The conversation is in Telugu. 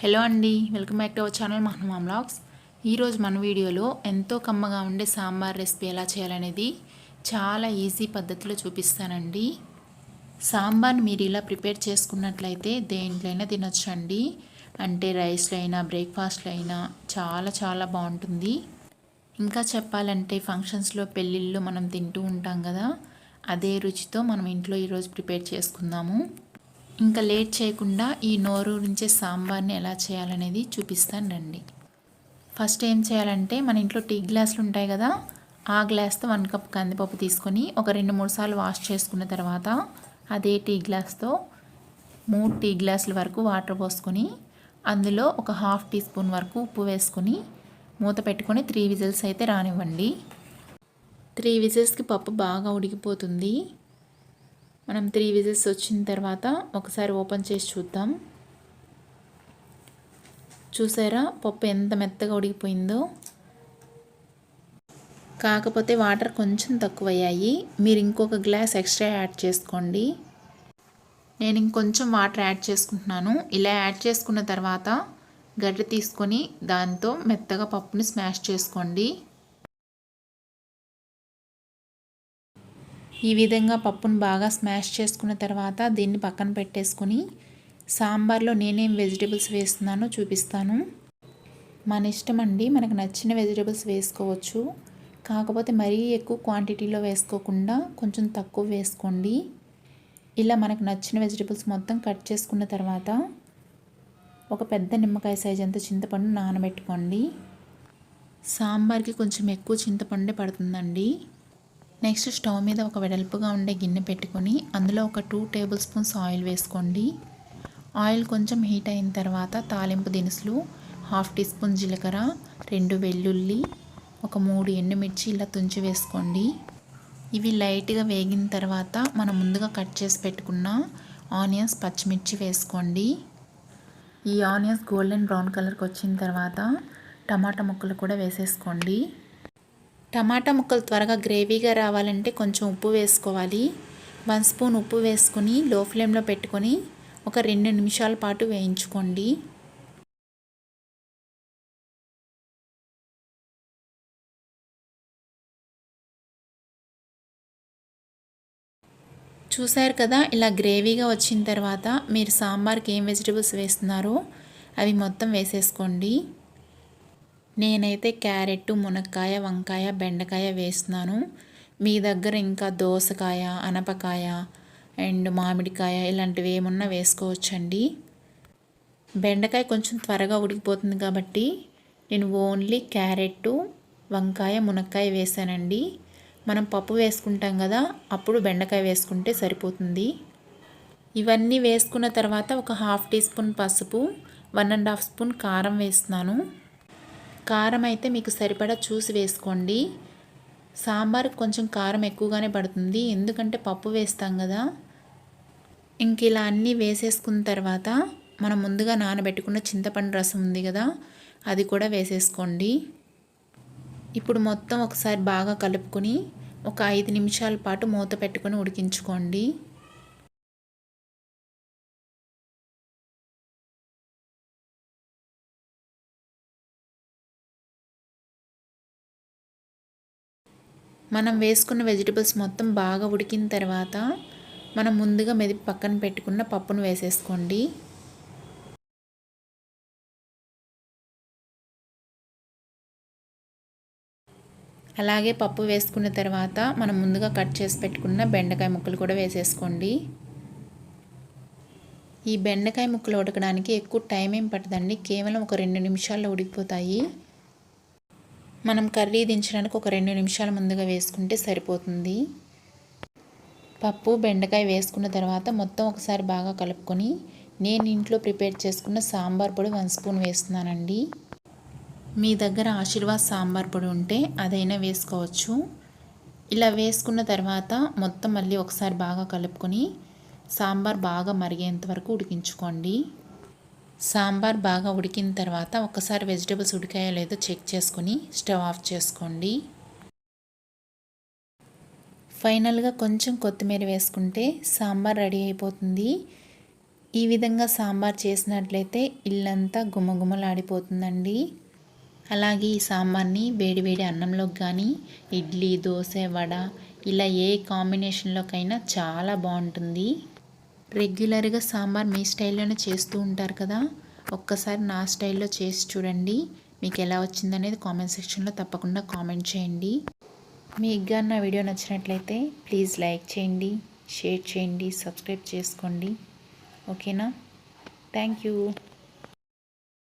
హలో అండి welcome back to our channel మహనుమా blogs ఈరోజు మన వీడియోలో ఎంతో కమ్మగా ఉండే సాంబార్ రెసిపీ ఎలా చేయాలనేది చాలా ఈజీ పద్ధతిలో చూపిస్తానండి. సాంబార్ మీరు ఇలా ప్రిపేర్ చేసుకున్నట్లయితే దేంట్లైనా తినొచ్చండి. అంటే రైస్లో అయినా బ్రేక్ఫాస్ట్లో అయినా చాలా చాలా బాగుంటుంది. ఇంకా చెప్పాలంటే ఫంక్షన్స్లో పెళ్ళిళ్ళు మనం తింటూ ఉంటాం కదా అదే రుచితో మనం ఇంట్లో ఈరోజు ప్రిపేర్ చేసుకుందాము. ఇంకా లేట్ చేయకుండా ఈ నోరు నుంచే సాంబార్ని ఎలా చేయాలనేది చూపిస్తాను రండి. ఫస్ట్ ఏం చేయాలంటే మన ఇంట్లో టీ గ్లాసులు ఉంటాయి కదా ఆ గ్లాస్తో వన్ కప్ కందిపప్పు తీసుకొని ఒక రెండు మూడు సార్లు వాష్ చేసుకున్న తర్వాత అదే టీ గ్లాస్తో మూడు టీ గ్లాసుల వరకు వాటర్ పోసుకొని అందులో ఒక హాఫ్ టీ స్పూన్ వరకు ఉప్పు వేసుకొని మూత పెట్టుకొని త్రీ విజిల్స్ అయితే రానివ్వండి. త్రీ విజిల్స్కి పప్పు బాగా ఉడికిపోతుంది. మనం త్రీ విజెస్ వచ్చిన తర్వాత ఒకసారి ఓపెన్ చేసి చూద్దాం. చూసారా? పప్పు ఎంత మెత్తగా ఉడికిపోయిందో. కాకపోతే వాటర్ కొంచెం తక్కువ అయ్యాయి మీరు ఇంకొక గ్లాస్ ఎక్స్ట్రా యాడ్ చేసుకోండి. నేను ఇంకొంచెం వాటర్ యాడ్ చేసుకుంటున్నాను. ఇలా యాడ్ చేసుకున్న తర్వాత గడ్డ తీసుకొని దాంతో మెత్తగా పప్పుని స్మాష్ చేసుకోండి. ఈ విధంగా పప్పును బాగా స్మాష్ చేసుకున్న తర్వాత దీన్ని పక్కన పెట్టేసుకొని సాంబార్లో నేనేం వెజిటేబుల్స్ వేస్తున్నానో చూపిస్తాను. మన ఇష్టం అండి మనకు నచ్చిన వెజిటేబుల్స్ వేసుకోవచ్చు. కాకపోతే మరీ ఎక్కువ క్వాంటిటీలో వేసుకోకుండా కొంచెం తక్కువ వేసుకోండి. ఇలా మనకు నచ్చిన వెజిటేబుల్స్ మొత్తం కట్ చేసుకున్న తర్వాత ఒక పెద్ద నిమ్మకాయ సైజ్ అంత చింతపండు నానబెట్టుకోండి. సాంబార్కి కొంచెం ఎక్కువ చింతపండే పడుతుందండి. నెక్స్ట్ స్టవ్ మీద ఒక వెడల్పుగా ఉండే గిన్నె పెట్టుకొని అందులో ఒక టూ టేబుల్ స్పూన్స్ ఆయిల్ వేసుకోండి. ఆయిల్ కొంచెం హీట్ అయిన తర్వాత తాలింపు దినుసులు హాఫ్ టీ స్పూన్ జీలకర్ర రెండు వెల్లుల్లి ఒక మూడు ఎండుమిర్చి ఇలా తుంచి వేసుకోండి. ఇవి లైట్గా వేగిన తర్వాత మనం ముందుగా కట్ చేసి పెట్టుకున్న ఆనియన్స్ పచ్చిమిర్చి వేసుకోండి. ఈ ఆనియన్స్ గోల్డెన్ బ్రౌన్ కలర్కి వచ్చిన తర్వాత టమాటా ముక్కలు కూడా వేసేసుకోండి. టమాటా ముక్కలు త్వరగా గ్రేవీగా రావాలంటే కొంచెం ఉప్పు వేసుకోవాలి. వన్ స్పూన్ ఉప్పు వేసుకొని లో ఫ్లేమ్లో పెట్టుకొని ఒక రెండు నిమిషాల పాటు వేయించుకోండి. చూశారు కదా ఇలా గ్రేవీగా వచ్చిన తర్వాత మీరు సాంబార్కి ఏం వెజిటబుల్స్ వేస్తున్నారో అవి మొత్తం వేసేసుకోండి. నేనైతే క్యారెట్ మునక్కాయ వంకాయ బెండకాయ వేస్తున్నాను. మీ దగ్గర ఇంకా దోసకాయ అనపకాయ అండ్ మామిడికాయ ఇలాంటివి ఏమున్నా వేసుకోవచ్చండి. బెండకాయ కొంచెం త్వరగా ఉడికిపోతుంది కాబట్టి నేను ఓన్లీ క్యారెట్ వంకాయ మునక్కాయ వేసానండి. మనం పప్పు వేసుకుంటాం కదా అప్పుడు బెండకాయ వేసుకుంటే సరిపోతుంది. ఇవన్నీ వేసుకున్న తర్వాత ఒక హాఫ్ టీ స్పూన్ పసుపు వన్ అండ్ హాఫ్ స్పూన్ కారం వేస్తున్నాను. కారం అయితే మీకు సరిపడా చూసి వేసుకోండి. సాంబార్ కొంచెం కారం ఎక్కువగానే పడుతుంది. ఎందుకంటే పప్పు వేస్తాం కదా. ఇంక ఇలా అన్నీ వేసేసుకున్న తర్వాత మనం ముందుగా నానబెట్టుకున్న చింతపండు రసం ఉంది కదా అది కూడా వేసేసుకోండి. ఇప్పుడు మొత్తం ఒకసారి బాగా కలుపుకొని ఒక ఐదు నిమిషాల పాటు మూత పెట్టుకొని ఉడికించుకోండి. మనం వేసుకున్న వెజిటబుల్స్ మొత్తం బాగా ఉడికిన తర్వాత మనం ముందుగా మెదిపి పక్కన పెట్టుకున్న పప్పును వేసేసుకోండి. అలాగే పప్పు వేసుకున్న తర్వాత మనం ముందుగా కట్ చేసి పెట్టుకున్న బెండకాయ ముక్కలు కూడా వేసేసుకోండి. ఈ బెండకాయ ముక్కలు ఉడకడానికి ఎక్కువ టైం ఏం పట్టదండి. కేవలం ఒక రెండు నిమిషాల్లో ఉడికిపోతాయి. మనం కర్రీ దించడానికి ఒక రెండు నిమిషాలు ముందుగా వేసుకుంటే సరిపోతుంది. పప్పు బెండకాయ వేసుకున్న తర్వాత మొత్తం ఒకసారి బాగా కలుపుకొని నేను ఇంట్లో ప్రిపేర్ చేసుకున్న సాంబార్ పొడి వన్ స్పూన్ వేస్తున్నానండి. మీ దగ్గర ఆశీర్వాద్ సాంబార్ పొడి ఉంటే అదైనా వేసుకోవచ్చు. ఇలా వేసుకున్న తర్వాత మొత్తం మళ్ళీ ఒకసారి బాగా కలుపుకొని సాంబార్ బాగా మరిగేంత వరకు ఉడికించుకోండి. సాంబార్ బాగా ఉడికిన తర్వాత ఒకసారి వెజిటేబుల్స్ ఉడికాయో లేదో చెక్ చేసుకొని స్టవ్ ఆఫ్ చేసుకోండి. ఫైనల్గా కొంచెం కొత్తిమీర వేసుకుంటే సాంబార్ రెడీ అయిపోతుంది. ఈ విధంగా సాంబార్ చేసినట్లయితే ఇల్లంతా గుమగుమలాడిపోతుందండి. అలాగే ఈ సాంబార్ని వేడివేడి అన్నంలోకి కానీ ఇడ్లీ దోశ వడ ఇలా ఏ కాంబినేషన్లోకైనా చాలా బాగుంటుంది. రెగ్యులర్గా సాంబార్ మీ స్టైల్లోనే చేస్తూ ఉంటారు కదా? ఒక్కసారి నా స్టైల్లో చేసి చూడండి. మీకు ఎలా వచ్చిందనేది కామెంట్ సెక్షన్లో తప్పకుండా కామెంట్ చేయండి. మీకు కానీ నా వీడియో నచ్చినట్లయితే ప్లీజ్ లైక్ చేయండి షేర్ చేయండి సబ్స్క్రైబ్ చేసుకోండి. ఓకేనా? Thank you.